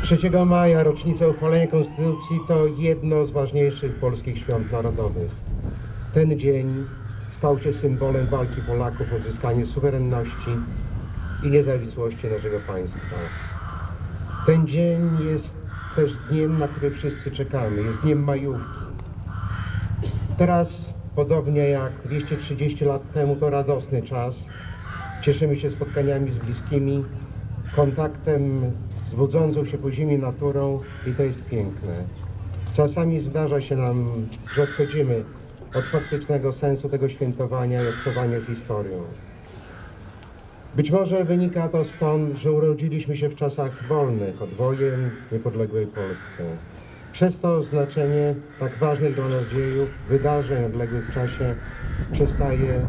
3 maja, rocznica uchwalenia Konstytucji, to jedno z ważniejszych polskich świąt narodowych. Ten dzień stał się symbolem walki Polaków o odzyskanie suwerenności i niezawisłości naszego państwa. Ten dzień jest też dniem, na który wszyscy czekamy. Jest dniem majówki. Teraz, podobnie jak 230 lat temu, to radosny czas. Cieszymy się spotkaniami z bliskimi, kontaktem z budzącą się po zimie naturą i to jest piękne. Czasami zdarza się nam, że odchodzimy od faktycznego sensu tego świętowania i obcowania z historią. Być może wynika to stąd, że urodziliśmy się w czasach wolnych od wojen niepodległej Polsce. Przez to znaczenie tak ważnych dla nas dziejów, wydarzeń odległych w czasie przestaje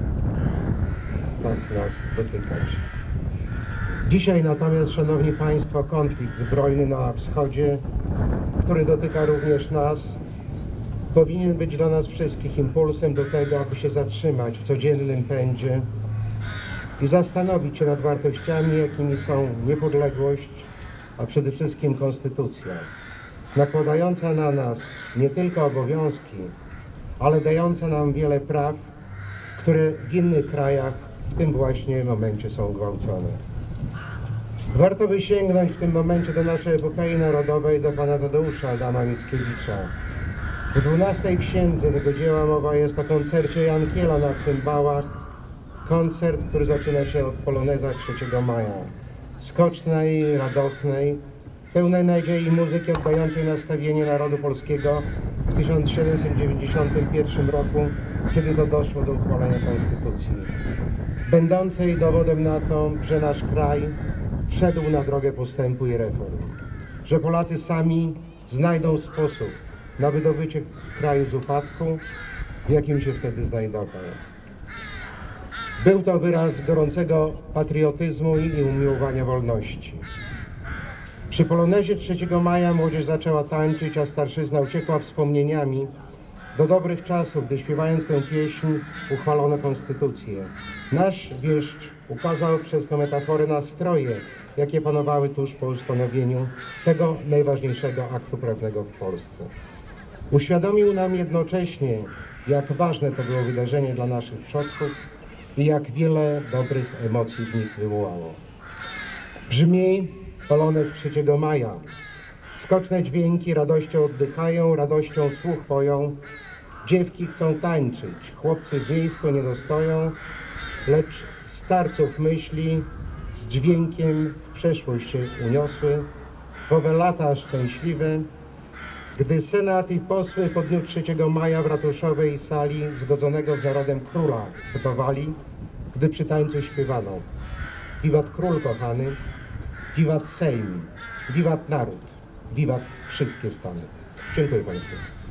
tak nas dotykać. Dzisiaj natomiast, Szanowni Państwo, konflikt zbrojny na wschodzie, który dotyka również nas, powinien być dla nas wszystkich impulsem do tego, aby się zatrzymać w codziennym pędzie i zastanowić się nad wartościami, jakimi są niepodległość, a przede wszystkim konstytucja, nakładająca na nas nie tylko obowiązki, ale dająca nam wiele praw, które w innych krajach w tym właśnie momencie są gwałcone. Warto by sięgnąć w tym momencie do naszej epopei narodowej, do pana Tadeusza Adama Mickiewicza. W dwunastej księdze tego dzieła mowa jest o koncercie Jankiela na cymbałach, koncert, który zaczyna się od poloneza 3 maja. Skocznej, radosnej, pełnej nadziei muzyki oddającej nastawienie narodu polskiego w 1791 roku, kiedy to doszło do uchwalenia Konstytucji. Będącej dowodem na to, że nasz kraj wszedł na drogę postępu i reform. Że Polacy sami znajdą sposób na wydobycie kraju z upadku, w jakim się wtedy znajdował. Był to wyraz gorącego patriotyzmu i umiłowania wolności. Przy polonezie 3 maja młodzież zaczęła tańczyć, a starszyzna uciekła wspomnieniami do dobrych czasów, gdy śpiewając tę pieśń uchwalono konstytucję. Nasz wieszcz ukazał przez tę metaforę nastroje, jakie panowały tuż po ustanowieniu tego najważniejszego aktu prawnego w Polsce. Uświadomił nam jednocześnie, jak ważne to było wydarzenie dla naszych przodków i jak wiele dobrych emocji w nich wywołało. Brzmi polonez 3 maja. Skoczne dźwięki radością oddychają, radością słuch poją. Dziewki chcą tańczyć, chłopcy w miejscu nie dostoją, lecz starców myśli z dźwiękiem w przeszłość się uniosły. W owe lata szczęśliwe, gdy Senat i posły po dniu 3 maja w ratuszowej sali zgodzonego z narodem króla gotowali, gdy przy tańcu śpiewano. Wiwat król kochany, wiwat Sejm, wiwat naród, wiwat wszystkie stany. Dziękuję Państwu.